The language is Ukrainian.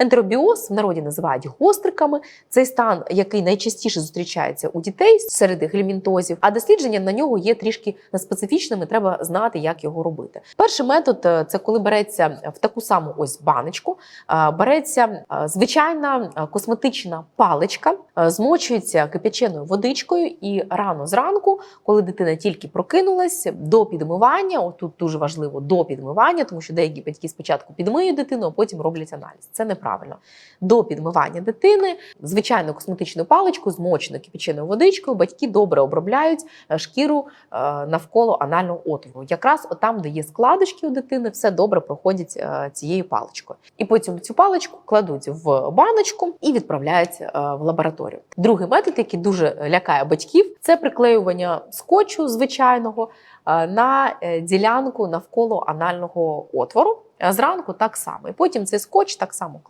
Ентеробіоз в народі називають гостриками. Цей стан, який найчастіше зустрічається у дітей серед гельмінтозів, а дослідження на нього є трішки специфічними. Треба знати, як його робити. Перший метод е, це коли береться в таку саму ось баночку, е, береться е, звичайна косметична паличка, змочується кип'яченою водичкою, і рано зранку, коли дитина тільки прокинулась, до підмивання, отут дуже важливо до підмивання, тому що деякі батьки спочатку підмиють дитину, а потім роблять аналіз. Це неправильно. До підмивання дитини звичайну косметичну паличку, змочену кипяченою водичкою, батьки добре обробляють е, шкіру е, навколо анального отвору. Якраз отам, де є складочки у дитини, все добре проходять е, цією паличкою. І потім цю паличку кладуть в баночку і відправляють в лабораторію. Другий метод, який дуже лякає батьків, це приклеювання скотчу звичайного на ділянку навколо анального отвору. Зранку так само. І потім цей скотч так само кладе.